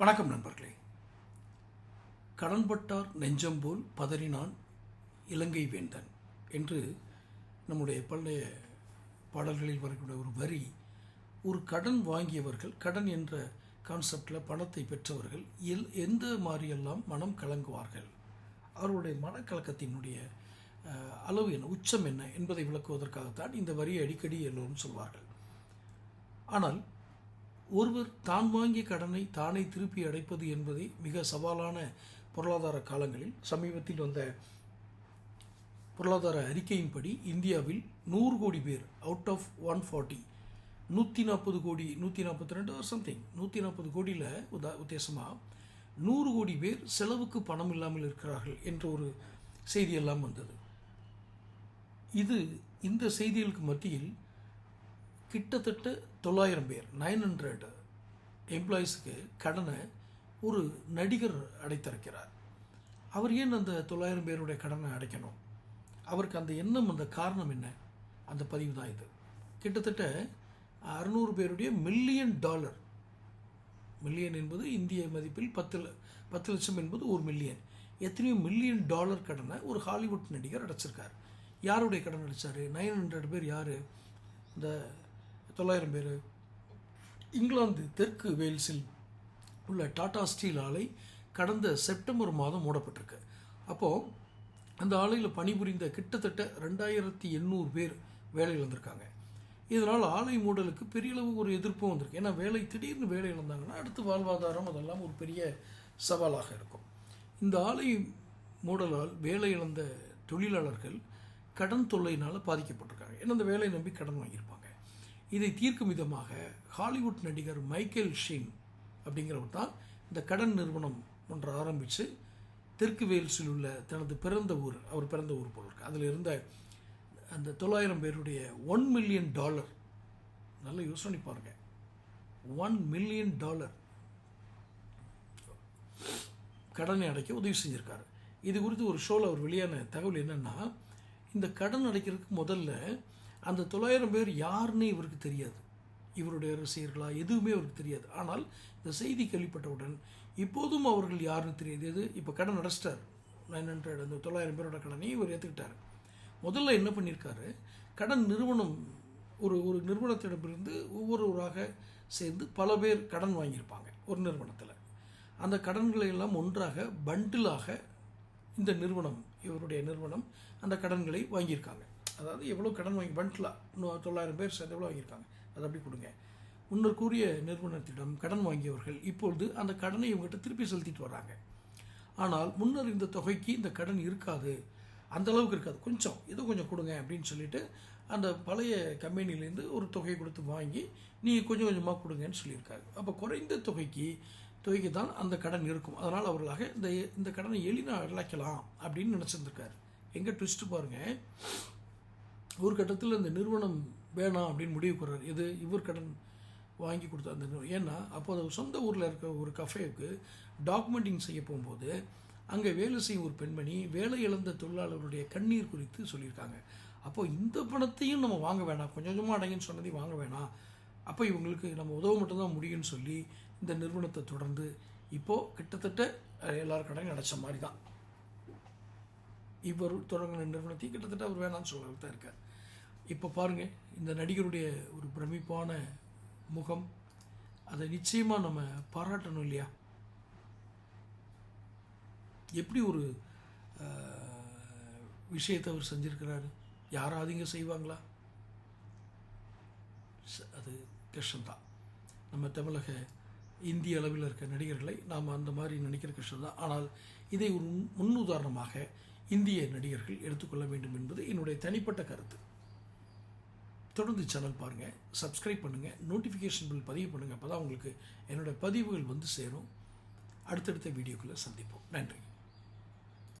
வணக்கம் நண்பர்களே. கடன்பட்டார் நெஞ்சம் போல் பதறினான் இலங்கை வேந்தன் என்று நம்முடைய பழைய பாடல்களில் வரக்கூடிய ஒரு வரி ஒரு கடன் வாங்கியவர்கள் கடன் என்ற கான்செப்டில் பணத்தை பெற்றவர்கள் எல் எந்த மாதிரியெல்லாம் மனம் கலங்குவார்கள்? அவருடைய மனக்கலக்கத்தினுடைய அளவு என்ன உச்சம் என்ன என்பதை விளக்குவதற்காகத்தான் இந்த வரியை அடிக்கடி எல்லோரும் சொல்வார்கள். ஆனால் ஒருவர் தான் வாங்கிய கடனை தானே திருப்பி அடைப்பது என்பதே மிக சவாலான பொருளாதார காலங்களில். சமீபத்தில் வந்த பொருளாதார அறிக்கையின்படி இந்தியாவில் நூறு கோடி பேர் அவுட் ஆஃப் ஒன் ஃபார்ட்டி நூற்றி நாற்பது கோடி நூற்றி நாற்பத்தி ரெண்டு சம்திங் நூற்றி நாற்பது கோடியில் உதா உத்தேசமாக நூறு கோடி பேர் செலவுக்கு பணம் இல்லாமல் இருக்கிறார்கள் என்ற ஒரு செய்தியெல்லாம் வந்தது. இது இந்த செய்திகளுக்கு மத்தியில் கிட்டத்தட்ட தொள்ளாயிரம் பேர் நைன் ஹண்ட்ரட் எம்ப்ளாயீஸுக்கு கடனை ஒரு நடிகர் அடைத்திருக்கிறார். அவர் ஏன் அந்த தொள்ளாயிரம் பேருடைய கடனை அடைக்கணும்? அவருக்கு அந்த எண்ணம் அந்த காரணம் என்ன? அந்த பதிவு தான் இது. கிட்டத்தட்ட அறுநூறு பேருடைய மில்லியன் டாலர் மில்லியன் என்பது இந்திய மதிப்பில் பத்து பத்து லட்சம் என்பது ஒரு மில்லியன் எத்தனையோ மில்லியன் டாலர் கடனை ஒரு ஹாலிவுட் நடிகர் அடைச்சிருக்கார். யாருடைய கடன் அடைச்சார்? நைன் ஹண்ட்ரட் பேர் யார்? இந்த தொள்ளாயிரம் பேர். இங்கிலாந்து தெற்கு வேல்ஸில் உள்ள டாடா ஸ்டீல் ஆலை கடந்த செப்டம்பர் மாதம் மூடப்பட்டிருக்கு. அப்போது அந்த ஆலையில் பணிபுரிந்த கிட்டத்தட்ட ரெண்டாயிரத்தி எண்ணூறு பேர் வேலை இழந்திருக்காங்க இதனால் ஆலை மூடலுக்கு பெரிய அளவு ஒரு எதிர்ப்பும் வந்திருக்கு. ஏன்னா வேலை திடீர்னு வேலை இழந்தாங்கன்னா அடுத்து வாழ்வாதாரம் அதெல்லாம் ஒரு பெரிய சவாலாக இருக்கும். இந்த ஆலை மூடலால் வேலை இழந்த தொழிலாளர்கள் கடன் தொல்லையினால் பாதிக்கப்பட்டிருக்காங்க. ஏன்னா அந்த வேலையை நம்பி கடன் வாங்கியிருப்பாங்க. இதை தீர்க்கும் விதமாக ஹாலிவுட் நடிகர் மைக்கேல் ஷீன் அப்படிங்கிறவர் தான் இந்த கடன் நிறுவனம் ஒன்று ஆரம்பித்து தெற்கு வேல்ஸில் உள்ள தனது பிறந்த ஊர் அவர் பிறந்த ஊர் போல் இருக்கு. அதில் இருந்த அந்த தொள்ளாயிரம் பேருடைய ஒன் மில்லியன் டாலர் நல்லா யோசனை பாருங்க. ஒன் மில்லியன் டாலர் கடனை அடைக்க உதவி செஞ்சுருக்கார். இது குறித்து ஒரு ஷோவில் அவர் வெளியான தகவல் என்னென்னா இந்த கடன் அடைக்கிறதுக்கு முதல்ல அந்த தொள்ளாயிரம் பேர் யாருன்னு இவருக்கு தெரியாது. இவருடைய ரசிகர்களா எதுவுமே அவருக்கு தெரியாது. ஆனால் இந்த செய்தி கேள்விப்பட்டவுடன் இப்போதும் அவர்கள் யாருன்னு தெரியாது. எது? இப்போ கடன் அடைச்சிட்டார் நைன் ஹண்ட்ரட் அந்த தொள்ளாயிரம் பேரோட கடனை இவர் ஏற்றுக்கிட்டார் முதல்ல என்ன பண்ணியிருக்காரு? கடன் நிறுவனம் ஒரு ஒரு நிறுவனத்திடமிருந்து ஒவ்வொருவராக சேர்ந்து பல பேர் கடன் வாங்கியிருப்பாங்க ஒரு நிறுவனத்தில். அந்த கடன்களை எல்லாம் ஒன்றாக பண்டிலாக இந்த நிறுவனம் இவருடைய நிறுவனம் அந்த கடன்களை வாங்கியிருக்காங்க. அதாவது எவ்வளோ கடன் வாங்கி பண்டிலா இன்னும் தொள்ளாயிரம் பேர் சேர்ந்து எவ்வளோ வாங்கியிருக்காங்க. அதை அப்படி கொடுங்க. முன்னர் கூறிய நிறுவனத்திடம் கடன் வாங்கியவர்கள் இப்பொழுது அந்த கடனை இவங்ககிட்ட திருப்பி செலுத்திட்டு வராங்க ஆனால் முன்னர் இந்த தொகைக்கு இந்த கடன் இருக்காது. அந்த அளவுக்கு இருக்காது. கொஞ்சம் ஏதோ கொஞ்சம் கொடுங்க அப்படின்னு சொல்லிட்டு அந்த பழைய கம்பெனிலேருந்து ஒரு தொகையை கொடுத்து வாங்கி நீங்கள் கொஞ்சம் கொஞ்சமாக கொடுங்கன்னு சொல்லியிருக்காங்க அப்போ குறைந்த தொகைக்கு தொகைக்கு தான் அந்த கடன் இருக்கும். அதனால் அவர்களாக இந்த இந்த கடனை எளிதாக அடைக்கலாம் அப்படின்னு நினச்சிருந்துருக்காரு. எங்கே ட்விஸ்ட்டு பாருங்கள் ஒரு கட்டத்தில் இந்த நிறுவனம் வேணாம் அப்படின்னு முடிவு போடுறாரு. இது இவர் கடன் வாங்கி கொடுத்த அந்த நிறுவனம். ஏன்னா அப்போ சொந்த ஊரில் இருக்க ஒரு கஃபேவுக்கு டாக்குமெண்டிங் செய்ய போகும்போது அங்கே வேலை செய்யும் ஒரு பெண்மணி வேலை இழந்த தொழிலாளர்களுடைய கண்ணீர் குறித்து சொல்லியிருக்காங்க. அப்போது இந்த பணத்தையும் நம்ம வாங்க வேணாம். கொஞ்சம் கொஞ்சமாக அடங்கின்னு சொன்னதையும் வாங்க வேணாம். அப்போ இவங்களுக்கு நம்ம உதவ மட்டும்தான் முடியும்னு சொல்லி இந்த நிறுவனத்தை தொடர்ந்து இப்போது கிட்டத்தட்ட எல்லார் கடையும் அடைச்ச மாதிரி தான். இவர் தொடங்கின நிறுவனத்தையும் கிட்டத்தட்ட அவர் வேணாம்னு சொல்கிறது தான் இருக்கார். இப்போ பாருங்கள் இந்த நடிகருடைய ஒரு பிரமிப்பான முகம் அதை நிச்சயமாக நம்ம பாராட்டணும் இல்லையா? எப்படி ஒரு விஷயத்தை அவர் செஞ்சுருக்கிறாரு? யாராவது இங்கே செய்வாங்களா? ச- அது கஷ்டம்தான். நம்ம தமிழக இந்திய அளவில் இருக்க நடிகர்களை நாம் அந்த மாதிரி நினைக்கிற கஷ்டம்தான். ஆனால் இதை ஒரு முன்னுதாரணமாக இந்திய நடிகர்கள் எடுத்துக்கொள்ள வேண்டும் என்பது என்னுடைய தனிப்பட்ட கருத்து. தொடர்ந்து சேனல் பாருங்கள் சப்ஸ்கிரைப் பண்ணுங்கள் நோட்டிஃபிகேஷன் பில் பதிவு பண்ணுங்கள் அப்போ தான் உங்களுக்கு என்னோடய பதிவுகள் வந்து சேரும். அடுத்தடுத்த வீடியோக்குள்ளே சந்திப்போம். நன்றி.